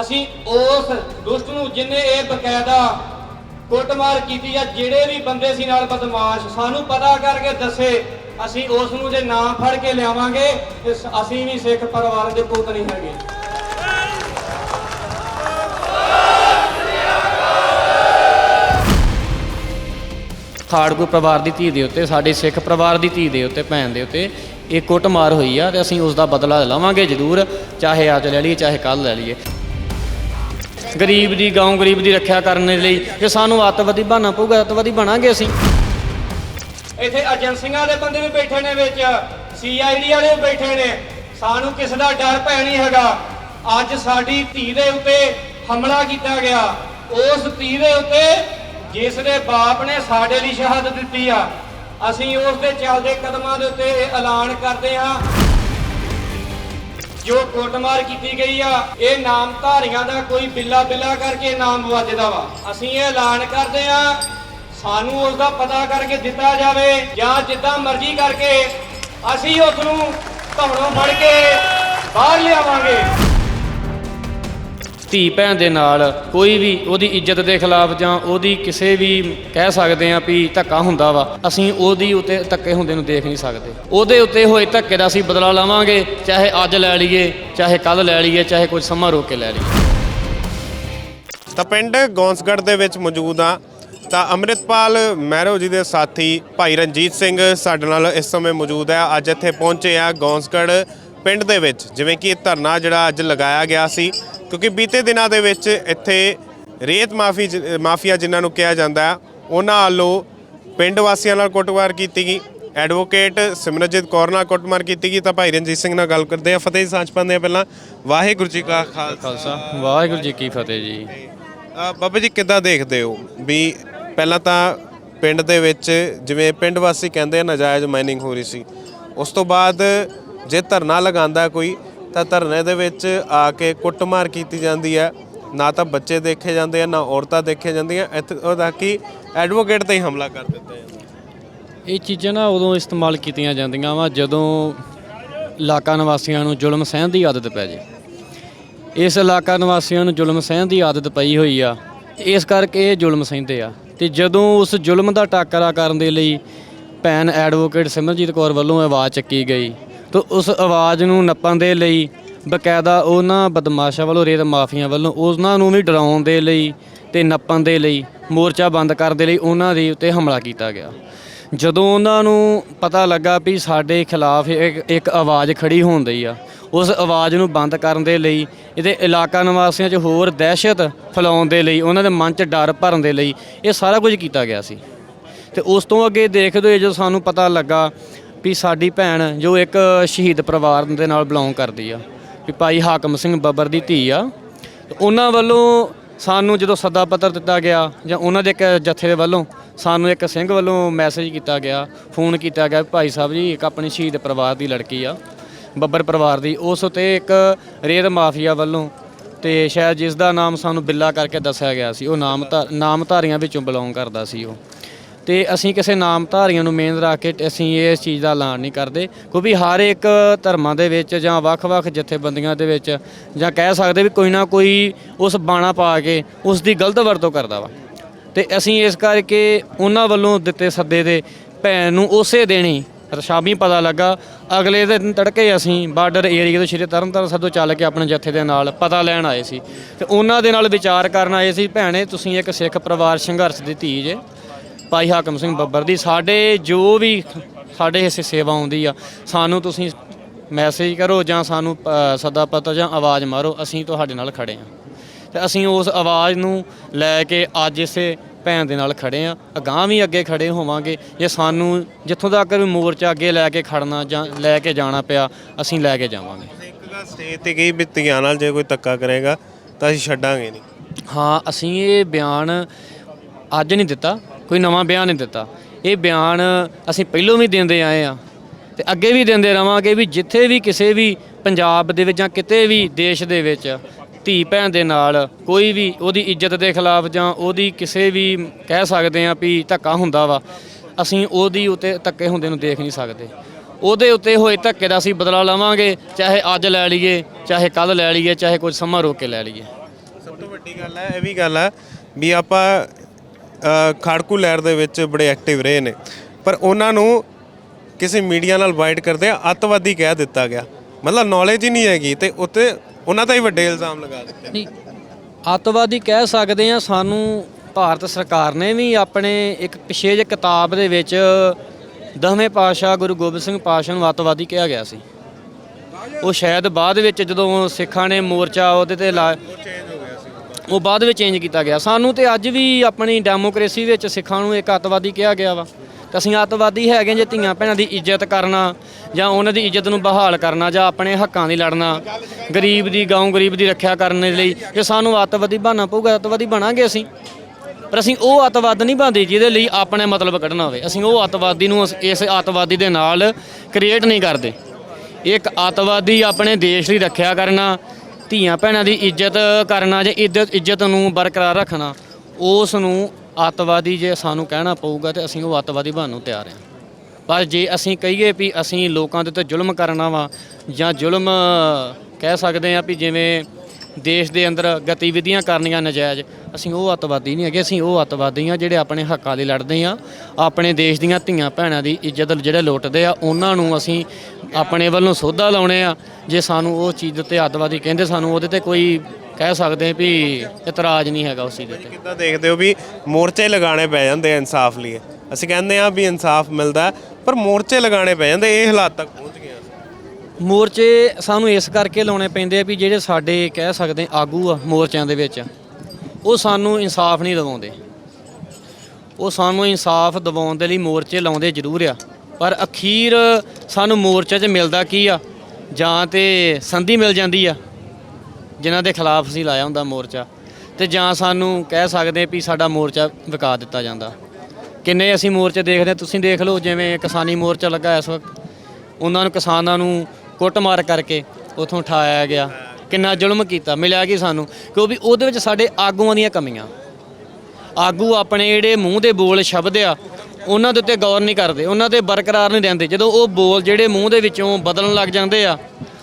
ਅਸੀਂ ਉਸ ਦੁਸ਼ਟ ਨੂੰ ਜਿਨੇ ਇਹ ਬਕਾਇਦਾ ਕੁੱਟਮਾਰ ਕੀਤੀ ਆ, ਜਿਹੜੇ ਵੀ ਬੰਦੇ ਸੀ ਨਾਲ ਬਦਮਾਸ਼, ਸਾਨੂੰ ਪਤਾ ਕਰਕੇ ਦੱਸੇ, ਅਸੀਂ ਉਸ ਨੂੰ ਜੇ ਨਾਮ ਫੜ ਕੇ ਲਿਆਵਾਂਗੇ, ਤੇ ਅਸੀਂ ਵੀ ਸਿੱਖ ਪਰਿਵਾਰ ਦੇ ਪੁੱਤ ਨਹੀਂ ਹੈਗੇ। ਖਾੜਕੂ ਪਰਿਵਾਰ ਦੀ ਧੀ ਦੇ ਉੱਤੇ, ਸਾਡੇ ਸਿੱਖ ਪਰਿਵਾਰ ਦੀ ਧੀ ਦੇ ਉੱਤੇ, ਭੈਣ ਦੇ ਉੱਤੇ ਇਹ ਕੁੱਟਮਾਰ ਹੋਈ ਆ, ਤੇ ਅਸੀਂ ਉਸ ਦਾ ਬਦਲਾ ਲਵਾਂਗੇ ਜ਼ਰੂਰ, ਚਾਹੇ ਅੱਜ ਲੈ ਲਈਏ, ਚਾਹੇ ਕੱਲ ਲੈ ਲਈਏ। ਗਰੀਬ ਦੀ, ਗਾਉਂ ਗਰੀਬ ਦੀ ਰੱਖਿਆ ਕਰਨ ਦੇ ਲਈ ਜੇ ਸਾਨੂੰ ਅੱਤਵਾਦੀ ਬਣਨਾ ਪਊਗਾ ਅੱਤਵਾਦੀ ਬਣਾਂਗੇ ਅਸੀਂ। ਇੱਥੇ ਏਜੰਸੀਆਂ ਦੇ ਬੰਦੇ ਵੀ ਬੈਠੇ ਨੇ ਵਿੱਚ ਸੀਆਈਡੀ ਵਾਲੇ ਵੀ ਬੈਠੇ ਨੇ। ਸਾਨੂੰ ਕਿਸੇ ਦਾ ਡਰ ਭੈ ਨਹੀਂ ਹੈਗਾ। ਅੱਜ ਸਾਡੀ ਧੀ ਦੇ ਉੱਤੇ ਹਮਲਾ ਕੀਤਾ ਗਿਆ। ਉਸ ਧੀ ਦੇ ਉੱਤੇ ਜਿਸ ਦੇ ਬਾਪ ਨੇ ਸਾਡੇ ਲਈ ਸ਼ਹਾਦਤ ਦਿੱਤੀ ਆ। ਅਸੀਂ ਉਸ ਦੇ ਚੱਲਦੇ ਕਦਮਾਂ ਦੇ ਉੱਤੇ ਇਹ ਐਲਾਨ ਕਰਦੇ ਹਾਂ। ਜੋ ਕੁੱਟਮਾਰ ਕੀਤੀ ਗਈ ਆ, ਇਹ ਨਾਮਧਾਰੀਆਂ ਦਾ ਕੋਈ ਬਿੱਲਾ ਬਿੱਲਾ ਕਰਕੇ ਨਾਮ ਵੱਜਦਾ ਵਾ। ਅਸੀਂ ਇਹ ਐਲਾਨ ਕਰਦੇ ਆ, ਸਾਨੂੰ ਉਸ ਦਾ ਪਤਾ ਕਰਕੇ ਦਿੱਤਾ ਜਾਵੇ ਜਾਂ ਜਿੱਦਾਂ ਮਰਜ਼ੀ ਕਰਕੇ ਅਸੀਂ ਉਸ ਨੂੰ ਧੌਣੋਂ ਫੜ ਕੇ ਬਾਹਰ ਲਿਆਵਾਂਗੇ। ਧੀ ਭੈਣ ਦੇ ਨਾਲ ਕੋਈ ਵੀ ਉਹਦੀ ਇੱਜ਼ਤ ਦੇ ਖਿਲਾਫ ਜਾਂ ਉਹਦੀ ਕਿਸੇ ਵੀ ਕਹਿ ਸਕਦੇ ਆ ਵੀ ਧੱਕਾ ਹੁੰਦਾ ਵਾ, ਅਸੀਂ ਉਹਦੀ ਉੱਤੇ ਧੱਕੇ ਹੁੰਦੇ ਨੂੰ ਦੇਖ ਨਹੀਂ ਸਕਦੇ। ਉਹਦੇ ਉੱਤੇ ਹੋਏ ਧੱਕੇ ਦਾ ਅਸੀਂ ਬਦਲਾ ਲਵਾਂਗੇ, ਚਾਹੇ ਅੱਜ ਲੈ ਲਈਏ, ਚਾਹੇ ਕੱਲ ਲੈ ਲਈਏ, ਚਾਹੇ ਕੁਝ ਸਮਾਂ ਰੋਕ ਕੇ ਲੈ ਲਈਏ। ਤਾਂ ਪਿੰਡ ਗੌਂਸਗੜ੍ਹ ਦੇ ਵਿੱਚ ਮੌਜੂਦ ਆ ਤਾਂ ਅੰਮ੍ਰਿਤਪਾਲ ਮਹਿਰੋ ਜੀ ਦੇ ਸਾਥੀ ਭਾਈ ਰਣਜੀਤ ਸਿੰਘ ਸਾਡੇ ਨਾਲ ਇਸ ਸਮੇਂ ਮੌਜੂਦ ਹੈ। ਅੱਜ ਇੱਥੇ ਪਹੁੰਚੇ ਆ ਗੌਂਸਗੜ੍ਹ ਪਿੰਡ ਦੇ ਵਿੱਚ, ਜਿਵੇਂ ਕਿ ਇਹ ਧਰਨਾ ਜਿਹੜਾ ਅੱਜ ਲਗਾਇਆ ਗਿਆ ਸੀ। ਕਿਉਂਕਿ ਬੀਤੇ ਦਿਨਾਂ ਦੇ ਵਿੱਚ ਇੱਥੇ ਰੇਤ ਮਾਫੀ ਮਾਫੀਆ ਜਿਨ੍ਹਾਂ ਨੂੰ ਕਿਹਾ ਜਾਂਦਾ ਉਹਨਾਂ ਵੱਲੋਂ ਪਿੰਡ ਵਾਸੀਆਂ ਨਾਲ ਕੁੱਟਮਾਰ ਕੀਤੀ ਗਈ। ਐਡਵੋਕੇਟ ਸਿਮਰਜੀਤ ਕੌਰ ਨਾਲ ਕੁੱਟਮਾਰ ਕੀਤੀ ਗਈ। ਤਾਂ ਭਾਈ ਰਣਜੀਤ ਸਿੰਘ ਨਾਲ ਗੱਲ ਕਰਦੇ ਆ ਫਤਿਹ ਸਾਂਝ ਪਾਉਂਦੇ ਆ ਪਹਿਲਾਂ। ਵਾਹਿਗੁਰੂ ਜੀ ਕਾ ਖਾਲਸਾ। ਵਾਹਿਗੁਰੂ ਜੀ ਕੀ ਫਤਿਹ ਜੀ। ਬਾਬਾ ਜੀ ਕਿੱਦਾਂ ਦੇਖਦੇ ਹੋ ਵੀ ਪਹਿਲਾਂ ਤਾਂ ਪਿੰਡ ਦੇ ਵਿੱਚ ਜਿਵੇਂ ਪਿੰਡ ਵਾਸੀ ਕਹਿੰਦੇ ਆ ਨਜਾਇਜ਼ ਮਾਈਨਿੰਗ ਹੋ ਰਹੀ ਸੀ। ਉਸ ਤੋਂ ਬਾਅਦ ਜੇ ਧਰਨਾ ਲਗਾਉਂਦਾ ਕੋਈ ਤਾਂ ਧਰਨੇ ਦੇ ਵਿੱਚ ਆ ਕੇ ਕੁੱਟਮਾਰ ਕੀਤੀ ਜਾਂਦੀ ਹੈ। ਨਾ ਤਾਂ ਬੱਚੇ ਦੇਖੇ ਜਾਂਦੇ ਆ, ਨਾ ਔਰਤਾਂ ਦੇਖੇ ਜਾਂਦੀਆਂ। ਇੱਥੋਂ ਤੱਕ ਕਿ ਐਡਵੋਕੇਟ ਤੇ ਹੀ ਹਮਲਾ ਕਰ ਦਿੱਤਾ ਹੈ ਇਹ ਚੀਜ਼ਾਂ ਨਾ ਉਦੋਂ ਇਸਤੇਮਾਲ ਕੀਤੀਆਂ ਜਾਂਦੀਆਂ ਵਾ, ਜਦੋਂ ਇਲਾਕਾ ਨਿਵਾਸੀਆਂ ਨੂੰ ਜ਼ੁਲਮ ਸਹਿਣ ਦੀ ਆਦਤ ਪੈ ਜੇ। ਇਸ ਇਲਾਕਾ ਨਿਵਾਸੀਆਂ ਨੂੰ ਜ਼ੁਲਮ ਸਹਿਣ ਦੀ ਆਦਤ ਪਈ ਹੋਈ ਆ ਇਸ ਕਰਕੇ ਇਹ ਜ਼ੁਲਮ ਸਹਿੰਦੇ ਆ। ਤੇ ਜਦੋਂ ਉਸ ਜ਼ੁਲਮ ਦਾ ਟਾਕਰਾ ਕਰਨ ਦੇ ਲਈ ਭੈਣ ਐਡਵੋਕੇਟ ਸਿਮਰਜੀਤ ਕੌਰ ਵੱਲੋਂ ਆਵਾਜ਼ ਚੱਕੀ ਗਈ ਤਾਂ ਉਸ ਆਵਾਜ਼ ਨੂੰ ਨੱਪਣ ਦੇ ਲਈ ਬਕਾਇਦਾ ਉਹਨਾਂ ਬਦਮਾਸ਼ਾਂ ਵੱਲੋਂ, ਰੇਤ ਮਾਫੀਆਂ ਵੱਲੋਂ, ਉਹਨਾਂ ਨੂੰ ਵੀ ਡਰਾਉਣ ਦੇ ਲਈ ਤੇ ਨੱਪਣ ਦੇ ਲਈ, ਮੋਰਚਾ ਬੰਦ ਕਰਨ ਦੇ ਲਈ ਉਹਨਾਂ ਦੇ ਉੱਤੇ ਹਮਲਾ ਕੀਤਾ ਗਿਆ। ਜਦੋਂ ਉਹਨਾਂ ਨੂੰ ਪਤਾ ਲੱਗਾ ਵੀ ਸਾਡੇ ਖਿਲਾਫ ਇੱਕ ਆਵਾਜ਼ ਖੜੀ ਹੋਣ ਦੀ ਆ, ਉਸ ਆਵਾਜ਼ ਨੂੰ ਬੰਦ ਕਰਨ ਦੇ ਲਈ, ਇਹਦੇ ਇਲਾਕਾ ਨਿਵਾਸੀਆਂ 'ਚ ਹੋਰ ਦਹਿਸ਼ਤ ਫੈਲਾਉਣ ਦੇ ਲਈ, ਉਹਨਾਂ ਦੇ ਮਨ 'ਚ ਡਰ ਭਰਨ ਦੇ ਲਈ ਇਹ ਸਾਰਾ ਕੁਝ ਕੀਤਾ ਗਿਆ ਸੀ। ਤੇ ਉਸ ਤੋਂ ਅੱਗੇ ਦੇਖਦੇ ਹੋਏ ਜਦੋਂ ਸਾਨੂੰ ਪਤਾ ਲੱਗਾ ਵੀ ਸਾਡੀ ਭੈਣ ਜੋ ਇੱਕ ਸ਼ਹੀਦ ਪਰਿਵਾਰ ਦੇ ਨਾਲ ਬਿਲੋਂਗ ਕਰਦੀ ਆ। ਵੀ ਭਾਈ ਹਾਕਮ ਸਿੰਘ ਬੱਬਰ ਦੀ ਧੀ ਆ। ਉਹਨਾਂ ਵੱਲੋਂ ਸਾਨੂੰ ਜਦੋਂ ਸੱਦਾ ਪੱਤਰ ਦਿੱਤਾ ਗਿਆ ਜਾਂ ਉਹਨਾਂ ਦੇ ਇੱਕ ਜਥੇ ਦੇ ਵੱਲੋਂ ਸਾਨੂੰ ਇੱਕ ਸਿੰਘ ਵੱਲੋਂ ਮੈਸੇਜ ਕੀਤਾ ਗਿਆ ਫੋਨ ਕੀਤਾ ਗਿਆ ਭਾਈ ਸਾਹਿਬ ਜੀ, ਇੱਕ ਆਪਣੀ ਸ਼ਹੀਦ ਪਰਿਵਾਰ ਦੀ ਲੜਕੀ ਆ, ਬੱਬਰ ਪਰਿਵਾਰ ਦੀ। ਉਸ ਉਤੇ ਇੱਕ ਰੇਤ ਮਾਫੀਆ ਵੱਲੋਂ ਤੇ ਸ਼ਾਇਦ ਜਿਸ ਦਾ ਨਾਮ ਸਾਨੂੰ ਬਿੱਲਾ ਕਰਕੇ ਦੱਸਿਆ ਗਿਆ ਸੀ, ਉਹ ਨਾਮ ਨਾਮਧਾਰੀਆਂ ਵਿੱਚੋਂ ਬਿਲੋਂਗ ਕਰਦਾ ਸੀ ਉਹ। ਤੇ ਅਸੀਂ ਕਿਸੇ ਨਾਮਧਾਰੀਆਂ ਨੂੰ ਮੇਨ ਰੱਖ ਕੇ ਅਸੀਂ ਇਸ ਚੀਜ਼ ਦਾ ਐਲਾਨ ਨਹੀਂ ਕਰਦੇ, ਕਿਉਂਕਿ ਹਰ ਇੱਕ ਧਰਮਾਂ ਦੇ ਵਿੱਚ ਜਾਂ ਵੱਖ-ਵੱਖ ਜਥੇਬੰਦੀਆਂ ਦੇ ਵਿੱਚ ਜਾਂ ਕਹਿ ਸਕਦੇ ਵੀ ਕੋਈ ਨਾ ਕੋਈ ਉਸ ਬਾਣਾ ਪਾ ਕੇ ਉਸ ਦੀ ਗਲਤ ਵਰਤੋਂ ਕਰਦਾ ਵਾ। ਤੇ ਅਸੀਂ ਇਸ ਕਰਕੇ ਉਹਨਾਂ ਵੱਲੋਂ ਦਿੱਤੇ ਸੱਦੇ ਦੇ ਭੈਣ ਨੂੰ ਉਸੇ ਦੇਣੀ ਸ਼ਾਮੀ ਪਤਾ ਲੱਗਾ, ਅਗਲੇ ਦਿਨ ਤੜਕੇ ਅਸੀਂ ਬਾਰਡਰ ਏਰੀਆ ਤੋਂ ਸ਼੍ਰੀ ਤਰਨਤਾਰਨ ਸੱਦੋ ਚੱਲ ਕੇ ਆਪਣੇ ਜਥੇ ਦੇ ਨਾਲ ਪਤਾ ਲੈਣ ਆਏ ਸੀ। ਤੇ ਉਹਨਾਂ ਦੇ ਨਾਲ ਵਿਚਾਰ ਕਰਨ ਆਏ ਸੀ, ਭੈਣੇ ਤੁਸੀਂ ਇੱਕ ਸਿੱਖ ਪਰਿਵਾਰ ਸੰਘਰਸ਼ ਦੀ ਧੀ ਜੇ। ਭਾਈ ਹਾਕਮ ਸਿੰਘ ਬੱਬਰ ਦੀ ਸਾਡੇ ਜੋ ਵੀ ਸਾਡੇ ਹਿੱਸੇ ਸੇਵਾ ਆਉਂਦੀ ਆ ਸਾਨੂੰ ਤੁਸੀਂ ਮੈਸੇਜ ਕਰੋ ਜਾਂ ਸਾਨੂੰ ਸੱਦਾ ਪਤਾ ਜਾਂ ਆਵਾਜ਼ ਮਾਰੋ ਅਸੀਂ ਤੁਹਾਡੇ ਨਾਲ ਖੜੇ ਆ। ਤੇ ਅਸੀਂ ਉਸ ਆਵਾਜ਼ ਨੂੰ ਲੈ ਕੇ ਅੱਜ ਇਸੇ ਭੈਣ ਦੇ ਨਾਲ ਖੜੇ ਆ। ਅਗਾਂਹ ਵੀ ਅੱਗੇ ਖੜੇ ਹੋਵਾਂਗੇ। ਜੇ ਸਾਨੂੰ ਜਿੱਥੋਂ ਤੱਕ ਵੀ ਮੋਰਚਾ ਅੱਗੇ ਲੈ ਕੇ ਖੜਨਾ ਜਾਂ ਲੈ ਕੇ ਜਾਣਾ ਪਿਆ ਅਸੀਂ ਲੈ ਕੇ ਜਾਵਾਂਗੇ। ਇੱਕ ਗੱਲ ਸਟੇਜ ਤੇ ਗਈ ਵੀ ਧੀਆਂ ਨਾਲ ਜੇ ਕੋਈ ਧੱਕਾ ਕਰੇਗਾ ਤਾਂ ਅਸੀਂ ਛੱਡਾਂਗੇ ਨਹੀਂ। ਹਾਂ ਅਸੀਂ ਇਹ ਬਿਆਨ ਅੱਜ ਨਹੀਂ ਦਿੱਤਾ, ਕੋਈ ਨਵਾਂ ਬਿਆਨ ਨਹੀਂ ਦਿੱਤਾ। ਇਹ ਬਿਆਨ ਅਸੀਂ ਪਹਿਲੋਂ ਵੀ ਦਿੰਦੇ ਆਏ ਆ ਤੇ ਅੱਗੇ ਵੀ ਦਿੰਦੇ ਰਵਾਂਗੇ ਵੀ ਜਿੱਥੇ ਵੀ ਕਿਸੇ ਵੀ ਪੰਜਾਬ ਦੇ ਵਿੱਚ ਜਾਂ ਕਿਤੇ ਵੀ ਦੇਸ਼ ਦੇ ਵਿੱਚ ਧੀ ਭੈਣ ਦੇ ਨਾਲ ਕੋਈ ਵੀ ਉਹਦੀ ਇੱਜ਼ਤ ਦੇ ਖਿਲਾਫ ਜਾਂ ਉਹਦੀ ਕਿਸੇ ਵੀ ਕਹਿ ਸਕਦੇ ਆ ਵੀ ਧੱਕਾ ਹੁੰਦਾ ਵਾ, ਅਸੀਂ ਉਹਦੀ ਉੱਤੇ ਧੱਕੇ ਹੁੰਦੇ ਨੂੰ ਦੇਖ ਨਹੀਂ ਸਕਦੇ। ਉਹਦੇ ਉੱਤੇ ਹੋਏ ਧੱਕੇ ਦਾ ਅਸੀਂ ਬਦਲਾ ਲਵਾਂਗੇ, ਚਾਹੇ ਅੱਜ ਲੈ ਲਈਏ, ਚਾਹੇ ਕੱਲ ਲੈ ਲਈਏ, ਚਾਹੇ ਕੁਝ ਸਮਾਂ ਰੋਕ ਕੇ ਲੈ ਲਈਏ। ਸਭ ਤੋਂ ਵੱਡੀ ਗੱਲ ਹੈ, ਇਹ ਵੀ ਗੱਲ ਹੈ ਵੀ ਆਪਾਂ ਖਾੜਕੂ ਲਹਿਰ ਦੇ ਵਿੱਚ ਬੜੇ ਐਕਟਿਵ ਰਹੇ ਨੇ। ਪਰ ਉਹਨਾਂ ਨੂੰ ਕਿਸੇ ਮੀਡੀਆ ਨਾਲ ਵਾਈਟ ਕਰਦੇ ਆ ਅੱਤਵਾਦੀ ਕਹਿ ਦਿੱਤਾ ਗਿਆ। ਮਤਲਬ ਨੌਲੇਜ ਹੀ ਨਹੀਂ ਹੈਗੀ ਤੇ ਉੱਤੇ ਉਹਨਾਂ ਦਾ ਹੀ ਵੱਡੇ ਇਲਜ਼ਾਮ ਲਗਾ ਦਿੱਤੇ। ਨਹੀਂ, ਅੱਤਵਾਦੀ ਕਹਿ ਸਕਦੇ ਆ, ਸਾਨੂੰ ਭਾਰਤ ਸਰਕਾਰ ਨੇ ਵੀ ਆਪਣੇ ਇੱਕ ਪਿਛੇ ਜੇ ਕਿਤਾਬ ਦੇ ਵਿੱਚ ਦਸਵੇਂ ਪਾਤਸ਼ਾਹ ਗੁਰੂ ਗੋਬਿੰਦ ਸਿੰਘ ਪਾਤਸ਼ਾਹ ਨੂੰ ਅੱਤਵਾਦੀ ਕਿਹਾ ਗਿਆ ਸੀ। ਉਹ ਸ਼ਾਇਦ ਬਾਅਦ ਵਿੱਚ ਜਦੋਂ ਸਿੱਖਾਂ ਨੇ ਮੋਰਚਾ ਉਹਦੇ ਤੇ ਲਾ ਉਹ ਬਾਅਦ ਵਿੱਚ ਚੇਂਜ ਕੀਤਾ ਗਿਆ। ਸਾਨੂੰ ਤੇ ਅੱਜ ਵੀ ਆਪਣੀ ਡੈਮੋਕ੍ਰੇਸੀ ਵਿੱਚ ਸਿੱਖਾਂ ਨੂੰ ਇੱਕ ਅੱਤਵਾਦੀ ਕਿਹਾ ਗਿਆ ਵਾ। ਤੇ ਅਸੀਂ ਅੱਤਵਾਦੀ ਹੈਗੇ ਜੇ ਧੀਆਂ ਭੈਣਾਂ ਦੀ ਇੱਜ਼ਤ ਕਰਨਾ ਜਾਂ ਉਹਨਾਂ ਦੀ ਇੱਜ਼ਤ ਨੂੰ ਬਹਾਲ ਕਰਨਾ ਜਾਂ ਆਪਣੇ ਹੱਕਾਂ ਦੀ ਲੜਨਾ, ਗਰੀਬ ਦੀ ਗਾਉਂ ਗਰੀਬ ਦੀ ਰੱਖਿਆ ਕਰਨ ਦੇ ਲਈ ਜੇ ਸਾਨੂੰ ਅੱਤਵਾਦੀ ਬਣਨਾ ਪਊਗਾ, ਅੱਤਵਾਦੀ ਬਣਾਂਗੇ ਅਸੀਂ। ਪਰ ਅਸੀਂ ਉਹ ਅੱਤਵਾਦ ਨਹੀਂ ਬਣਦੇ ਜਿਹਦੇ ਲਈ ਆਪਣੇ ਮਤਲਬ ਕੱਢਣਾ ਹੋਵੇ। ਅਸੀਂ ਉਹ ਅੱਤਵਾਦੀ ਨੂੰ ਇਸ- ਇਸ ਅੱਤਵਾਦੀ ਦੇ ਨਾਲ ਕ੍ਰੀਏਟ ਨਹੀਂ ਕਰਦੇ। ਇੱਕ ਅੱਤਵਾਦੀ ਆਪਣੇ ਦੇਸ਼ ਦੀ ਰੱਖਿਆ ਕਰਨਾ ਧੀਆਂ ਭੈਣਾਂ ਦੀ ਇੱਜ਼ਤ ਕਰਨਾ ਜਾਂ ਇੱਜ਼ਤ ਇੱਜ਼ਤ ਨੂੰ ਬਰਕਰਾਰ ਰੱਖਣਾ ਉਸ ਨੂੰ ਅੱਤਵਾਦੀ ਜੇ ਸਾਨੂੰ ਕਹਿਣਾ ਪਊਗਾ ਤੇ ਅਸੀਂ ਉਹ ਅੱਤਵਾਦੀ ਬਣਨ ਨੂੰ ਤਿਆਰ ਹਾਂ। ਪਰ ਜੇ ਅਸੀਂ ਕਹੀਏ ਵੀ ਅਸੀਂ ਲੋਕਾਂ ਦੇ ਉੱਤੇ ਜ਼ੁਲਮ ਕਰਨਾ ਵਾ ਜਾਂ ਜ਼ੁਲਮ ਕਹਿ ਸਕਦੇ ਆ ਵੀ ਜਿਵੇਂ ਦੇਸ਼ ਦੇ ਅੰਦਰ ਗਤੀਵਿਧੀਆਂ ਕਰਨੀਆਂ ਨਜਾਇਜ਼, ਅਸੀਂ ਉਹ ਅੱਤਵਾਦੀ ਨਹੀਂ ਹੈਗੇ, ਅਸੀਂ ਉਹ ਅੱਤਵਾਦੀ ਆ ਜਿਹੜੇ ਆਪਣੇ ਹੱਕਾਂ ਲਈ ਲੜਦੇ ਆ ਆਪਣੇ ਦੇਸ਼ ਦੀਆਂ ਧੀਆਂ ਭੈਣਾਂ ਦੀ ਇੱਜ਼ਤ ਜਿਹੜੇ ਲੁੱਟਦੇ ਆ, ਉਹਨਾਂ ਨੂੰ ਅਸੀਂ ਆਪਣੇ ਵੱਲੋਂ ਸੋਧਾ ਲਾਉਣੇ ਆ ਜੇ ਸਾਨੂੰ ਉਹ ਚੀਜ਼ ਦੇ ਉੱਤੇ ਅੱਤਵਾਦੀ ਕਹਿੰਦੇ ਸਾਨੂੰ ਉਹਦੇ ਤੇ ਕੋਈ ਕਹਿ ਸਕਦੇ ਵੀ ਇਤਰਾਜ਼ ਨਹੀਂ ਹੈਗਾ ਉਸ ਚੀਜ਼ ਦੇ ਉੱਤੇ। ਕਿੱਦਾਂ ਦੇਖਦੇ ਹੋ ਵੀ ਮੋਰਚੇ ਲਗਾਉਣੇ ਪੈ ਜਾਂਦੇ ਆ ਇਨਸਾਫ ਲਈ? ਅਸੀਂ ਕਹਿੰਦੇ ਆ ਵੀ ਇਨਸਾਫ ਮਿਲਦਾ ਪਰ ਮੋਰਚੇ ਲਗਾਉਣੇ ਪੈ ਜਾਂਦੇ ਇਹ ਹਾਲਾਤ ਤੱਕ ਪਹੁੰਚ ਗਏ। ਮੋਰਚੇ ਸਾਨੂੰ ਇਸ ਕਰਕੇ ਲਾਉਣੇ ਪੈਂਦੇ ਆ ਵੀ ਜਿਹੜੇ ਸਾਡੇ ਕਹਿ ਸਕਦੇ ਆਗੂ ਆ ਮੋਰਚਿਆਂ ਦੇ ਵਿੱਚ ਉਹ ਸਾਨੂੰ ਇਨਸਾਫ ਨਹੀਂ ਦਿਵਾਉਂਦੇ। ਉਹ ਸਾਨੂੰ ਇਨਸਾਫ ਦਿਵਾਉਣ ਦੇ ਲਈ ਮੋਰਚੇ ਲਾਉਂਦੇ ਜ਼ਰੂਰ ਆ। ਪਰ ਅਖੀਰ ਸਾਨੂੰ ਮੋਰਚੇ 'ਚ ਮਿਲਦਾ ਕੀ ਆ? ਜਾਂ ਤੇ ਸੰਧੀ ਮਿਲ ਜਾਂਦੀ ਆ ਜਿਨ੍ਹਾਂ ਦੇ ਖਿਲਾਫ ਅਸੀਂ ਲਾਇਆ ਹੁੰਦਾ ਮੋਰਚਾ। ਤੇ ਜਾਂ ਸਾਨੂੰ ਕਹਿ ਸਕਦੇ ਵੀ ਸਾਡਾ ਮੋਰਚਾ ਵਿਕਾ ਦਿੱਤਾ ਜਾਂਦਾ। ਕਿੰਨੇ ਅਸੀਂ ਮੋਰਚੇ ਦੇਖਦੇ ਹਾਂ, ਤੁਸੀਂ ਦੇਖ ਲਓ ਜਿਵੇਂ ਕਿਸਾਨੀ ਮੋਰਚਾ ਲੱਗਾ ਇਸ ਵਕਤ। ਉਹਨਾਂ ਨੂੰ ਕਿਸਾਨਾਂ ਨੂੰ ਕੁੱਟਮਾਰ ਕਰਕੇ ਉਥੋਂ ਉਠਾਇਆ ਗਿਆ। ਕਿੰਨਾ ਜ਼ੁਲਮ ਕੀਤਾ ਮਿਲਿਆ ਕਿ ਸਾਨੂੰ? ਕਿਉਂਕਿ ਉਹਦੇ ਵਿੱਚ ਸਾਡੇ ਆਗੂਆਂ ਦੀਆਂ ਕਮੀਆਂ। ਆਗੂ ਆਪਣੇ ਜਿਹੜੇ ਮੂੰਹ ਦੇ ਬੋਲ ਸ਼ਬਦ ਆ ਉਹਨਾਂ ਦੇ ਉੱਤੇ ਗੌਰ ਨਹੀਂ ਕਰਦੇ ਉਹਨਾਂ ਤੇ ਬਰਕਰਾਰ ਨਹੀਂ ਰਹਿੰਦੇ। ਜਦੋਂ ਉਹ ਬੋਲ ਜਿਹੜੇ ਮੂੰਹ ਦੇ ਵਿੱਚੋਂ ਬਦਲਣ ਲੱਗ ਜਾਂਦੇ ਆ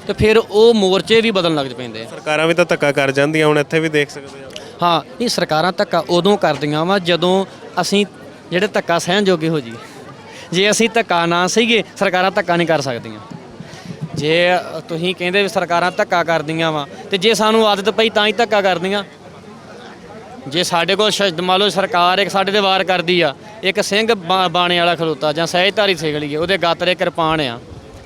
ਤੇ ਫਿਰ ਉਹ ਮੋਰਚੇ ਵੀ ਬਦਲਣ ਲੱਗ ਪੈਂਦੇ ਆ। ਸਰਕਾਰਾਂ ਵੀ ਤਾਂ ਧੱਕਾ ਕਰ ਜਾਂਦੀਆਂ ਹੁਣ ਇੱਥੇ ਵੀ ਦੇਖ ਸਕਦੇ ਆ। ਹਾਂ ਨਹੀਂ ਸਰਕਾਰਾਂ ਧੱਕਾ ਉਦੋਂ ਕਰਦੀਆਂ ਵਾ ਜਦੋਂ ਅਸੀਂ ਜਿਹੜੇ ਧੱਕਾ ਸਹਿਣ ਜੋਗੇ ਹੋ ਜੀ। ਜੇ ਅਸੀਂ ਧੱਕਾ ਨਾ ਸਹੀਏ ਸਰਕਾਰਾਂ ਧੱਕਾ ਨਹੀਂ ਕਰ ਸਕਦੀਆਂ। ਜੇ ਤੁਸੀਂ ਕਹਿੰਦੇ ਵੀ ਸਰਕਾਰਾਂ ਧੱਕਾ ਕਰਦੀਆਂ ਵਾ ਤੇ ਜੇ ਸਾਨੂੰ ਆਦਤ ਪਈ ਤਾਂ ਹੀ ਧੱਕਾ ਕਰਦੀਆਂ। ਜੇ ਸਾਡੇ ਕੋਲ ਸ਼ਦ ਮੰਨ ਲਓ ਸਰਕਾਰ ਇੱਕ ਸਾਡੇ ਤੇ ਵਾਰ ਕਰਦੀ ਆ, ਇੱਕ ਸਿੰਘ ਬਾ- ਬਾਣੇ ਵਾਲਾ ਖਲੋਤਾ ਜਾਂ ਸਹਿਜਧਾਰੀ ਸਿੱਖ ਲਈਏ, ਉਹਦੇ ਗਾਤਰੇ ਕਿਰਪਾਨ ਆ।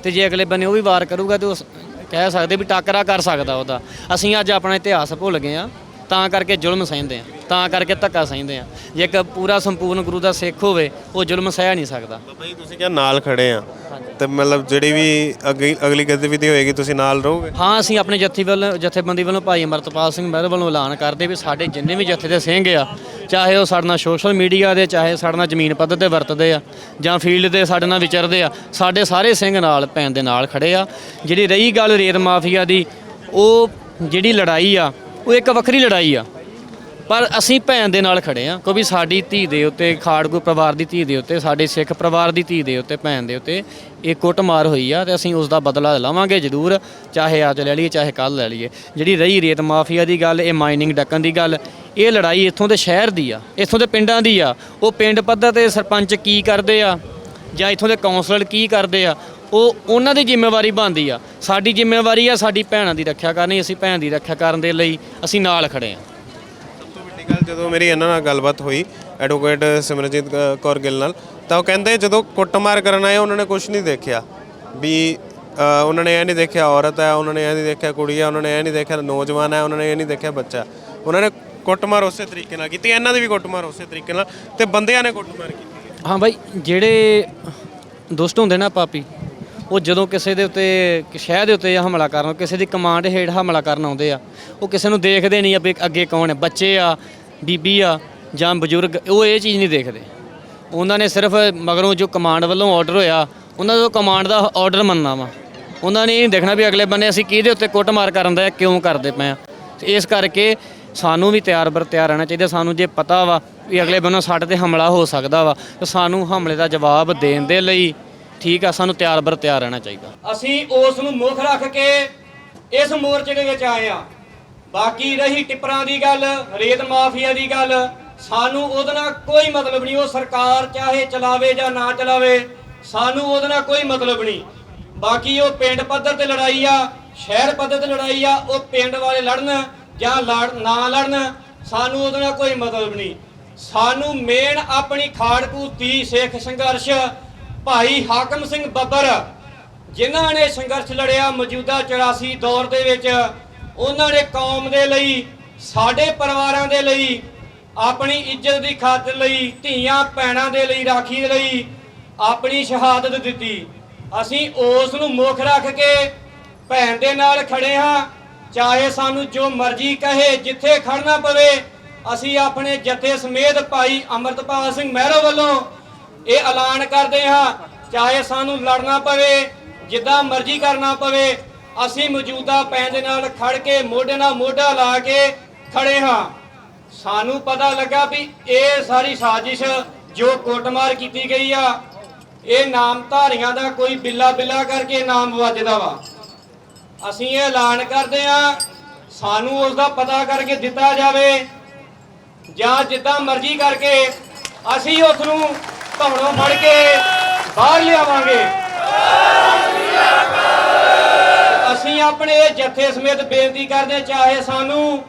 ਤੇ ਜੇ ਅਗਲੇ ਬੰਨੇ ਉਹ ਵੀ ਵਾਰ ਕਰੂਗਾ ਤੇ ਉਸ ਕਹਿ ਸਕਦੇ ਵੀ ਟਾਕਰਾ ਕਰ ਸਕਦਾ ਉਹਦਾ। ਅਸੀਂ ਅੱਜ ਆਪਣਾ ਇਤਿਹਾਸ ਭੁੱਲ ਗਏ ਆ, ਤਾਂ ਕਰਕੇ ਜ਼ੁਲਮ ਸਹਿੰਦੇ ਆ। ਤਾਂ ਕਰਕੇ ਧੱਕਾ ਸਹਿੰਦੇ ਆ। ਜੇ ਇੱਕ ਪੂਰਾ ਸੰਪੂਰਨ ਗੁਰੂ ਦਾ ਸਿੱਖ ਹੋਵੇ ਉਹ ਜ਼ੁਲਮ ਸਹਿ ਨਹੀਂ ਸਕਦਾ। ਬਾਬਾ ਜੀ ਤੁਸੀਂ ਕਿਹਾ ਨਾਲ ਖੜੇ ਆ। ਤੇ ਮਤਲਬ ਜਿਹੜੀ ਵੀ ਅਗਲੀ ਅਗਲੀ ਗਤੀਵਿਧੀ ਹੋਏਗੀ ਤੁਸੀਂ ਨਾਲ ਰਹੋਗੇ? ਹਾਂ ਅਸੀਂ ਆਪਣੇ ਜੱਥੀ ਵੱਲੋਂ ਜਥੇਬੰਦੀ ਵੱਲੋਂ ਭਾਈ ਅਮਰਤਪਾਲ ਸਿੰਘ ਮਹਿਰ ਵੱਲੋਂ ਐਲਾਨ ਕਰਦੇ ਵੀ ਸਾਡੇ ਜਿੰਨੇ ਵੀ ਜਥੇ ਦੇ ਸਿੰਘ ਆ ਚਾਹੇ ਉਹ ਸਾਡੇ ਨਾਲ ਸੋਸ਼ਲ ਮੀਡੀਆ ਦੇ ਚਾਹੇ ਸਾਡੇ ਨਾਲ ਜ਼ਮੀਨ ਪੱਧਰ ਤੇ ਵਰਤਦੇ ਆ ਜਾਂ ਫੀਲਡ ਤੇ ਸਾਡੇ ਨਾਲ ਵਿਚਰਦੇ ਆ ਸਾਡੇ ਸਾਰੇ ਸਿੰਘ ਨਾਲ ਭੈਣ ਦੇ ਨਾਲ ਖੜੇ ਆ। ਜਿਹੜੀ ਰਹੀ ਗੱਲ ਰੇਤ ਮਾਫੀਆ ਦੀ ਉਹ ਜਿਹੜੀ ਲੜਾਈ ਆ ਉਹ ਇੱਕ ਵੱਖਰੀ ਲੜਾਈ ਆ। ਪਰ ਅਸੀਂ ਭੈਣ ਦੇ ਨਾਲ ਖੜੇ ਆ ਕਿਉਂਕਿ ਸਾਡੀ ਧੀ ਦੇ ਉੱਤੇ ਖਾੜਕੂ ਪਰਿਵਾਰ ਦੀ ਧੀ ਦੇ ਉੱਤੇ, ਸਾਡੇ ਸਿੱਖ ਪਰਿਵਾਰ ਦੀ ਧੀ ਦੇ ਉੱਤੇ, ਭੈਣ ਦੇ ਉੱਤੇ ਇਹ ਕੁੱਟਮਾਰ ਹੋਈ ਆ ਤੇ ਅਸੀਂ ਉਸ ਦਾ ਬਦਲਾ ਲਵਾਂਗੇ ਜ਼ਰੂਰ, ਚਾਹੇ ਅੱਜ ਲੈ ਲਈਏ, ਚਾਹੇ ਕੱਲ ਲੈ ਲਈਏ। ਜਿਹੜੀ ਰਹੀ ਰੇਤ ਮਾਫੀਆ ਦੀ ਗੱਲ, ਇਹ ਮਾਈਨਿੰਗ ਡੱਕਣ ਦੀ ਗੱਲ, ਇਹ ਲੜਾਈ ਇੱਥੋਂ ਦੇ ਸ਼ਹਿਰ ਦੀ ਆ, ਇੱਥੋਂ ਦੇ ਪਿੰਡਾਂ ਦੀ ਆ। ਉਹ ਪਿੰਡ ਪੱਧਰ ਤੇ ਸਰਪੰਚ ਕੀ ਕਰਦੇ ਆ, ਜਾਂ ਇੱਥੋਂ ਦੇ ਕਾਉਂਸਲਰ ਕੀ ਕਰਦੇ ਆ, ਉਹ ਉਹਨਾਂ ਦੀ ਜ਼ਿੰਮੇਵਾਰੀ ਬਣਦੀ ਆ। ਸਾਡੀ ਜ਼ਿੰਮੇਵਾਰੀ ਆ ਸਾਡੀ ਭੈਣਾਂ ਦੀ ਰੱਖਿਆ ਕਰਨੀ, ਅਸੀਂ ਭੈਣ ਦੀ ਰੱਖਿਆ ਕਰਨ ਦੇ ਲਈ ਅਸੀਂ ਨਾਲ ਖੜੇ ਆ। ਸਭ ਜਦੋਂ ਮੇਰੀ ਇਹਨਾਂ ਨਾਲ ਗੱਲਬਾਤ ਹੋਈ ਐਡਵੋਕੇਟ ਸਿਮਰਜੀਤ ਕ- ਕੌਰ ਗਿੱਲ ਨਾਲ ਤਾਂ ਉਹ ਕਹਿੰਦੇ ਜਦੋਂ ਕੁੱਟਮਾਰ ਕਰਨ ਆਏ ਉਹਨਾਂ ਨੇ ਕੁਝ ਨਹੀਂ ਦੇਖਿਆ ਵੀ ਅ, ਉਹਨਾਂ ਨੇ ਇਹ ਨਹੀਂ ਦੇਖਿਆ ਔਰਤ ਹੈ ਉਹਨਾਂ ਨੇ ਇਹ ਨਹੀਂ ਦੇਖਿਆ ਕੁੜੀ ਹੈ ਉਹਨਾਂ ਨੇ ਇਹ ਨਹੀਂ ਦੇਖਿਆ ਨੌਜਵਾਨ ਹੈ ਉਹਨਾਂ ਨੇ ਇਹ ਨਹੀਂ ਦੇਖਿਆ ਬੱਚਾ। ਉਹਨਾਂ ਨੇ ਕੁੱਟਮਾਰ ਉਸੇ ਤਰੀਕੇ ਨਾਲ ਕੀਤੀ ਇਹਨਾਂ ਦੀ ਵੀ ਕੁੱਟਮਾਰ ਉਸੇ ਤਰੀਕੇ ਨਾਲ ਤੇ ਬੰਦਿਆਂ ਨੇ ਕੁੱਟਮਾਰ ਕੀਤੀ। ਹਾਂ ਬਾਈ ਜਿਹੜੇ ਦੁਸ਼ਟ ਹੁੰਦੇ ਨਾ ਪਾਪੀ ਉਹ ਜਦੋਂ ਕਿਸੇ ਦੇ ਉੱਤੇ ਕਿ ਸ਼ਹਿਰ ਦੇ ਉੱਤੇ ਹਮਲਾ ਕਰਨ ਕਿਸੇ ਦੀ ਕਮਾਂਡ ਹੇਠ ਹਮਲਾ ਕਰਨ ਆਉਂਦੇ ਆ ਉਹ ਕਿਸੇ ਨੂੰ ਦੇਖਦੇ ਨਹੀਂ ਆ ਵੀ ਅੱਗੇ ਕੌਣ ਹੈ ਬੱਚੇ ਆ ਬੀਬੀ ਆ ਜਾਂ ਬਜ਼ੁਰਗ, ਉਹ ਇਹ ਚੀਜ਼ ਨਹੀਂ ਦੇਖਦੇ। ਉਹਨਾਂ ਨੇ ਸਿਰਫ ਮਗਰੋਂ ਜੋ ਕਮਾਂਡ ਵੱਲੋਂ ਆਰਡਰ ਹੋਇਆ, ਉਹਨਾਂ ਦਾ ਕਮਾਂਡ ਦਾ ਆਰਡਰ ਮੰਨਣਾ ਵਾ। ਉਹਨਾਂ ਨੇ ਇਹ ਨਹੀਂ ਦੇਖਣਾ ਵੀ ਅਗਲੇ ਬੰਨੇ ਅਸੀਂ ਕਿਹਦੇ ਉੱਤੇ ਕੁੱਟਮਾਰ ਕਰਨ ਦਾ ਕਿਉਂ ਕਰਦੇ ਪਏ ਆ। ਤੇ ਇਸ ਕਰਕੇ ਸਾਨੂੰ ਵੀ ਤਿਆਰ ਬਰ ਤਿਆਰ ਰਹਿਣਾ ਚਾਹੀਦਾ। ਸਾਨੂੰ ਜੇ ਪਤਾ ਵਾ ਵੀ ਅਗਲੇ ਬੰਨੋਂ ਸਾਡੇ ਤੇ ਹਮਲਾ ਹੋ ਸਕਦਾ ਵਾ, ਤੇ ਸਾਨੂੰ ਹਮਲੇ ਦਾ ਜਵਾਬ ਦੇਣ ਦੇ ਲਈ ਠੀਕ ਆ, ਸਾਨੂੰ ਤਿਆਰ ਬਰ ਤਿਆਰ ਰਹਿਣਾ ਚਾਹੀਦਾ। ਅਸੀਂ ਉਸ ਨੂੰ ਮੁੱਖ ਰੱਖ ਕੇ ਇਸ ਮੋਰਚੇ ਦੇ ਵਿੱਚ ਆਏ ਆ। ਬਾਕੀ ਰਹੀ ਟਿੱਪਰਾਂ ਦੀ ਗੱਲ, ਰੇਤ ਮਾਫੀਆ ਦੀ ਗੱਲ, ਸਾਨੂੰ ਉਹਦੇ ਨਾਲ ਕੋਈ ਮਤਲਬ ਨਹੀਂ, ਉਹ ਸਰਕਾਰ ਚਾਹੇ ਚਲਾਵੇ ਜਾਂ ਨਾ ਚਲਾਵੇ, ਸਾਨੂੰ ਉਹਦੇ ਨਾਲ ਕੋਈ ਮਤਲਬ ਨਹੀਂ। ਬਾਕੀ ਉਹ ਪਿੰਡ ਪੱਧਰ ਤੇ ਲੜਾਈ ਆ, ਸ਼ਹਿਰ ਪੱਧਰ ਤੇ ਲੜਾਈ ਆ, ਉਹ ਪਿੰਡ ਵਾਲੇ ਲੜਨ ਜਾਂ ਲੜ, ਨਾ ਲੜਨ, ਸਾਨੂੰ ਉਹਦੇ ਨਾਲ ਕੋਈ ਮਤਲਬ ਨਹੀਂ। ਸਾਨੂੰ ਮੇਨ ਆਪਣੀ ਖਾੜਕੂ ਦੀ ਸਿੱਖ ਸੰਘਰਸ਼, ਭਾਈ ਹਾਕਮ ਸਿੰਘ ਬੱਬਰ, ਜਿਨ੍ਹਾਂ ਨੇ ਸੰਘਰਸ਼ ਲੜਿਆ ਮੌਜੂਦਾ 84 ਦੌਰ ਦੇ ਵਿੱਚ ਉਹਨਾਂ ਨੇ ਕੌਮ ਦੇ ਲਈ, ਸਾਡੇ ਪਰਿਵਾਰਾਂ ਦੇ ਲਈ, ਆਪਣੀ ਇੱਜ਼ਤ ਦੀ ਖਾਤਰ ਲਈ, ਧੀਆਂ ਭੈਣਾਂ ਦੇ ਲਈ, ਰਾਖੀ ਦੇ ਲਈ ਆਪਣੀ ਸ਼ਹਾਦਤ ਦਿੱਤੀ। ਅਸੀਂ ਉਸ ਨੂੰ ਮੁੱਖ ਰੱਖ ਕੇ ਭੈਣ ਦੇ ਨਾਲ ਖੜੇ ਹਾਂ, ਚਾਹੇ ਸਾਨੂੰ ਜੋ ਮਰਜ਼ੀ ਕਹੇ, ਜਿੱਥੇ ਖੜਨਾ ਪਵੇ, ਅਸੀਂ ਆਪਣੇ ਜਥੇ ਸਮੇਤ ਭਾਈ ਅਮਰਤਪਾਲ ਸਿੰਘ ਮਹਿਰੋ ਵੱਲੋਂ ਇਹ ਐਲਾਨ ਕਰਦੇ ਹਾਂ, ਚਾਹੇ ਸਾਨੂੰ ਲੜਨਾ ਪਵੇ, ਜਿੱਦਾਂ ਮਰਜ਼ੀ ਕਰਨਾ ਪਵੇ ਅਸੀਂ ਮੌਜੂਦਾ ਭੈਣ ਦੇ ਨਾਲ ਖੜ ਕੇ ਮੋਢੇ ਨਾਲ ਮੋਢਾ ਲਾ ਕੇ ਖੜੇ ਹਾਂ। ਸਾਨੂੰ ਪਤਾ ਲੱਗਾ ਵੀ ਇਹ ਸਾਰੀ ਸਾਜ਼ਿਸ਼ ਜੋ ਕੁੱਟਮਾਰ ਕੀਤੀ ਗਈ ਆ, ਇਹ ਨਾਮਧਾਰੀਆਂ ਦਾ ਕੋਈ ਬਿੱਲਾ ਬਿੱਲਾ ਕਰਕੇ ਨਾਮ ਵੱਜਦਾ ਵਾ। ਅਸੀਂ ਇਹ ਐਲਾਨ ਕਰਦੇ ਆ ਸਾਨੂੰ ਉਸ ਦਾ ਪਤਾ ਕਰਕੇ ਦਿੱਤਾ ਜਾਵੇ ਜਾਂ ਜਿੱਦਾਂ ਮਰਜ਼ੀ ਕਰਕੇ ਅਸੀਂ ਉਸ ਨੂੰ ਧੌਣੋਂ ਫੜ ਕੇ ਬਾਹਰ ਲਿਆਵਾਂਗੇ। ਅਸੀਂ ਆਪਣੇ ਜਥੇ ਸਮੇਤ ਬੇਨਤੀ ਕਰਦੇ ਹਾਂ, ਚਾਹੇ ਸਾਨੂੰ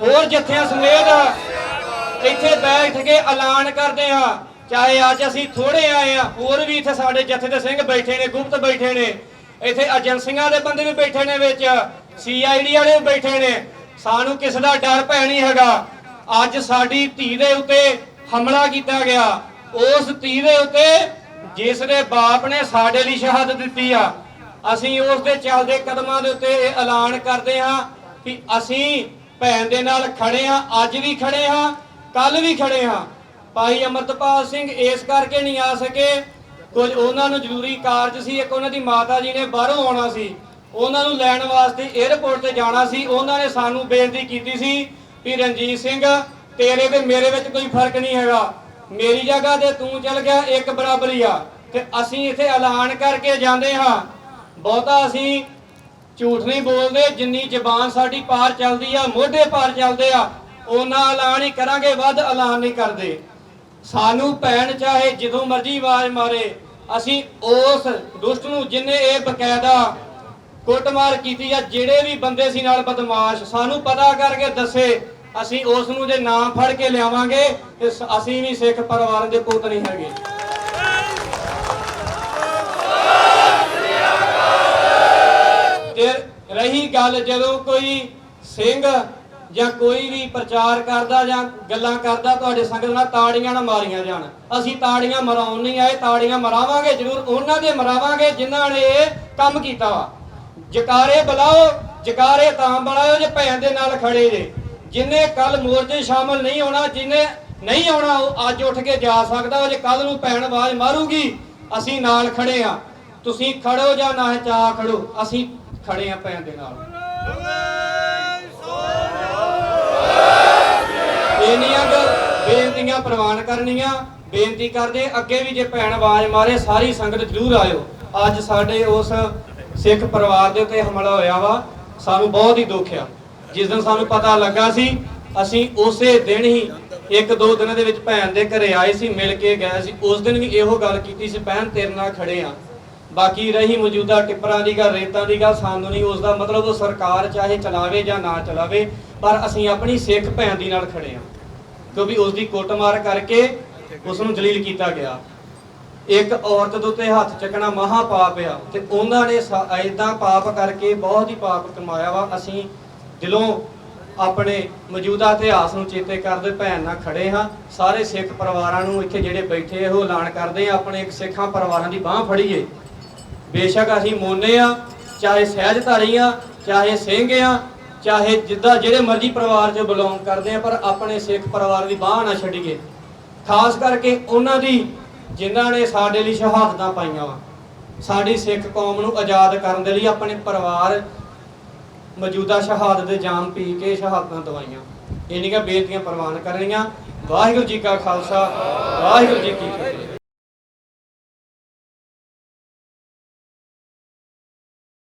ਹੋਰ ਜਥਿਆਂ ਸਮੇਤ ਇੱਥੇ ਬੈਠ ਕੇ ਐਲਾਨ ਕਰਦੇ ਆ ਚਾਹੇ ਅੱਜ ਅਸੀਂ ਥੋੜੇ ਆਏ ਆ ਹੋਰ ਵੀ ਇੱਥੇ ਸਾਡੇ ਜਥੇ ਦੇ ਸਿੰਘ ਬੈਠੇ ਨੇ ਗੁਪਤ ਬੈਠੇ ਨੇ ਇੱਥੇ ਏਜੰਸੀਆਂ ਦੇ ਬੰਦੇ ਵੀ ਬੈਠੇ ਨੇ ਵਿੱਚ ਸੀਆਈਡੀ ਵਾਲੇ ਵੀ ਬੈਠੇ ਨੇ ਸਾਨੂੰ ਕਿਸੇ ਦਾ ਡਰ ਭੈ ਨਹੀਂ ਹੈਗਾ। ਅੱਜ ਸਾਡੀ ਧੀ ਦੇ ਉੱਤੇ ਹਮਲਾ ਕੀਤਾ ਗਿਆ। ਉਸ ਧੀ ਦੇ ਉੱਤੇ ਜਿਸ ਦੇ ਬਾਪ ਨੇ ਸਾਡੇ ਲਈ ਸ਼ਹਾਦਤ ਦਿੱਤੀ ਆ। ਅਸੀਂ ਉਸ ਦੇ ਚੱਲਦੇ ਕਦਮਾਂ ਦੇ ਉੱਤੇ ਇਹ ਐਲਾਨ ਕਰਦੇ ਹਾਂ ਕਿ ਅਸੀਂ ਭੈਣ ਦੇ ਨਾਲ ਖੜੇ ਹਾਂ, ਅੱਜ ਵੀ ਖੜੇ ਹਾਂ ਕੱਲ ਵੀ ਖੜੇ ਹਾਂ। ਭਾਈ ਅਮਰਤਪਾਲ ਸਿੰਘ ਇਸ ਕਰਕੇ ਨਹੀਂ ਆ ਸਕੇ। ਕੁਝ ਉਹਨਾਂ ਨੂੰ ਜ਼ਰੂਰੀ ਕਾਰਜ ਸੀ, ਇੱਕ ਉਹਨਾਂ ਦੀ ਮਾਤਾ ਜੀ ਨੇ ਬਾਹਰੋਂ ਆਉਣਾ ਸੀ। ਉਹਨਾਂ ਨੂੰ ਲੈਣ ਵਾਸਤੇ 에ਅਰਪੋਰਟ ਤੇ ਜਾਣਾ ਸੀ। ਉਹਨਾਂ ਨੇ ਸਾਨੂੰ ਬੇਨਤੀ ਕੀਤੀ ਸੀ ਵੀ ਰਣਜੀਤ ਸਿੰਘ, ਤੇਰੇ ਤੇ ਮੇਰੇ ਵਿੱਚ ਕੋਈ ਫ਼ਰਕ ਨਹੀਂ ਹੈਗਾ। ਮੇਰੀ ਜਗ੍ਹਾ ਤੇ ਤੂੰ ਚੱਲ ਗਿਆ, ਇੱਕ ਬਰਾਬਰੀ ਆ। ਤੇ ਅਸੀਂ ਇੱਥੇ ਐਲਾਨ ਕਰਕੇ ਜਾਂਦੇ ਹਾਂ। ਬਹੁਤਾ ਅਸੀਂ ਝੂਠ ਨਹੀਂ ਬੋਲਦੇ, ਜਿੰਨੀ ਜ਼ਬਾਨ ਸਾਡੀ ਪਾਰ ਚੱਲਦੀ ਆ, ਮੋਢੇ ਪਾਰ ਚੱਲਦੇ ਆ, ਉਹਨਾਂ ਐਲਾਨ ਹੀ ਕਰਾਂਗੇ, ਵੱਧ ਐਲਾਨ ਨਹੀਂ ਕਰਦੇ। ਸਾਨੂੰ ਭੈਣ ਚਾਹੇ ਜਦੋਂ ਮਰਜ਼ੀ ਆਵਾਜ਼ ਮਾਰੇ, ਅਸੀਂ ਉਸ ਦੁਸ਼ਟ ਨੂੰ ਜਿਨੇ ਇਹ ਬਕਾਇਦਾ ਕੁੱਟਮਾਰ ਕੀਤੀ ਆ, ਜਿਹੜੇ ਵੀ ਬੰਦੇ ਸੀ ਨਾਲ ਬਦਮਾਸ਼, ਸਾਨੂੰ ਪਤਾ ਕਰਕੇ ਦੱਸੇ, ਅਸੀਂ ਉਸ ਨੂੰ ਜੇ ਨਾਮ ਫੜ ਕੇ ਲਿਆਵਾਂਗੇ, ਤੇ ਅਸੀਂ ਵੀ ਸਿੱਖ ਪਰਿਵਾਰ ਦੇ ਪੁੱਤ ਨਹੀਂ ਹੈਗੇ। ਤੇ ਰਹੀ ਗੱਲ ਜਦੋਂ ਕੋਈ ਸਿੰਘ ਜਾਂ ਕੋਈ ਵੀ ਪ੍ਰਚਾਰ ਕਰਦਾ ਜਾਂ ਗੱਲਾਂ ਕਰਦਾ, ਤੁਹਾਡੇ ਸੰਗਤ ਨਾਲ ਤਾੜੀਆਂ ਨਾ ਮਾਰੀਆਂ ਜਾਣ। ਅਸੀਂ ਤਾੜੀਆਂ ਮਰਾਉਣ ਨਹੀਂ ਆਏ, ਤਾੜੀਆਂ ਮਰਾਵਾਂਗੇ ਜ਼ਰੂਰ, ਉਹਨਾਂ ਦੇ ਮਰਾਵਾਂਗੇ ਜਿਨ੍ਹਾਂ ਨੇ ਕੰਮ ਕੀਤਾ ਵਾ। ਜਕਾਰੇ ਬੁਲਾਓ, ਜਕਾਰੇ ਤਾਂ ਬੁਲਾਓ ਜੇ ਭੈਣ ਦੇ ਨਾਲ ਖੜੇ ਜੇ। ਜਿਨੇ ਕੱਲ ਮੋਰਚੇ ਸ਼ਾਮਲ ਨਹੀਂ ਹੋਣਾ, ਜਿਨੇ ਨਹੀਂ ਆਉਣਾ ਉਹ ਅੱਜ ਉੱਠ ਕੇ ਜਾ ਸਕਦਾ ਉਹ ਜੇ ਕੱਲ ਨੂੰ ਭੈਣ ਆਵਾਜ਼ ਮਾਰੂਗੀ, ਅਸੀਂ ਨਾਲ ਖੜੇ ਆ। ਤੁਸੀਂ ਖੜੋ ਜਾਂ ਨਾ ਚਾਹ ਖੜੋ, ਅਸੀਂ ਖੜੇ ਆ ਭੈਣ ਦੇ ਨਾਲ। ਇੰਨੀਆਂ ਬੇਨਤੀਆਂ ਪ੍ਰਵਾਨ ਕਰਨੀਆਂ, ਬੇਨਤੀ ਕਰਦੇ ਅੱਗੇ ਵੀ ਜੇ ਭੈਣ ਆਵਾਜ਼ ਮਾਰੇ, ਸਾਰੀ ਸੰਗਤ ਜ਼ਰੂਰ ਆਇਓ। ਅੱਜ ਸਾਡੇ ਉਸ ਸਿੱਖ ਪਰਿਵਾਰ ਦੇ ਉੱਤੇ ਹਮਲਾ ਹੋਇਆ ਵਾ, ਸਾਨੂੰ ਬਹੁਤ ਹੀ ਦੁੱਖ ਆ। ਜਿਸ ਦਿਨ ਸਾਨੂੰ ਪਤਾ ਲੱਗਾ ਸੀ, ਅਸੀਂ ਉਸੇ ਦਿਨ ਹੀ ਇੱਕ ਦੋ ਦਿਨਾਂ ਦੇ ਵਿੱਚ ਭੈਣ ਦੇ ਘਰੇ ਆਏ ਸੀ, ਮਿਲ ਕੇ ਗਏ ਸੀ। ਉਸ ਦਿਨ ਵੀ ਇਹੋ ਗੱਲ ਕੀਤੀ ਸੀ, ਭੈਣ ਤੇਰੇ ਨਾਲ ਖੜੇ ਆ। ਬਾਕੀ ਰਹੀ ਮੌਜੂਦਾ ਟਿੱਪਰਾਂ ਦੀ ਗੱਲ, ਰੇਤਾਂ ਦੀ ਗੱਲ, ਸਾਨੂੰ ਨਹੀਂ ਉਸ ਦਾ ਮਤਲਬ ਉਹ ਸਰਕਾਰ ਚਾਹੇ ਚਲਾਵੇ ਜਾਂ ਨਾ ਚਲਾਵੇ, ਪਰ ਅਸੀਂ ਆਪਣੀ ਸਿੱਖ ਭੈਣ ਦੀ ਨਾਲ ਖੜੇ ਆ ਕਿਉਂਕਿ ਉਸ ਦੀ ਕੁੱਟਮਾਰ ਕਰਕੇ ਉਸ ਨੂੰ ਜਲੀਲ ਕੀਤਾ ਗਿਆ। ਇੱਕ ਔਰਤ ਦੇ ਉੱਤੇ ਹੱਥ ਚੱਕਣਾ ਮਹਾ ਪਾਪ ਆ ਤੇ ਉਹਨਾਂ ਨੇ ਐਦਾਂ ਪਾਪ ਕਰਕੇ ਬਹੁਤ ਹੀ ਪਾਪ ਕਮਾਇਆ ਵਾ। ਅਸੀਂ ਦਿਲੋਂ ਆਪਣੇ ਮੌਜੂਦਾ ਇਤਿਹਾਸ ਨੂੰ ਚੇਤੇ ਕਰਦੇ ਭੈਣ ਨਾਲ ਖੜੇ ਹਾਂ। ਸਾਰੇ ਸਿੱਖ ਪਰਿਵਾਰਾਂ ਨੂੰ ਇੱਥੇ ਜਿਹੜੇ ਬੈਠੇ ਉਹ ਐਲਾਨ ਕਰਦੇ ਆ, ਆਪਣੇ ਇੱਕ ਸਿੱਖਾਂ ਪਰਿਵਾਰਾਂ ਦੀ ਬਾਹ ਫੜੀਏ। ਬੇਸ਼ੱਕ ਅਸੀਂ ਮੋਨੇ ਆ, ਚਾਹੇ ਸਹਿਜਧਾਰੀ ਆ, ਚਾਹੇ ਸਿੰਘ ਆ, ਚਾਹੇ ਜਿੱਦਾਂ ਜਿਹੜੇ ਮਰਜ਼ੀ ਪਰਿਵਾਰ 'ਚ ਬਿਲੋਂਗ ਕਰਦੇ ਆ, ਪਰ ਆਪਣੇ ਸਿੱਖ ਪਰਿਵਾਰ ਦੀ ਬਾਹ ਨਾ ਛੱਡੀਏ। ਖਾਸ ਕਰਕੇ ਉਹਨਾਂ ਦੀ ਜਿਨ੍ਹਾਂ ਨੇ ਸਾਡੇ ਲਈ ਸ਼ਹਾਦਤਾਂ ਪਾਈਆਂ ਵਾ। ਸਾਡੀ ਸਿੱਖ ਕੌਮ ਨੂੰ ਆਜ਼ਾਦ ਕਰਨ ਦੇ ਲਈ ਆਪਣੇ ਪਰਿਵਾਰ ਮੌਜੂਦਾ ਸ਼ਹਾਦਤ ਦੇ ਜਾਮ ਪੀ ਕੇ ਸ਼ਹਾਦਤਾਂ ਦਵਾਈਆਂ। ਇੰਨੀਆਂ ਬੇਨਤੀਆਂ ਪ੍ਰਵਾਨ ਕਰਨੀਆਂ ਵਾਹਿਗੁਰੂ ਜੀ ਕਾ ਖਾਲਸਾ, ਵਾਹਿਗੁਰੂ ਜੀ ਕੀ ਫਤਿਹ।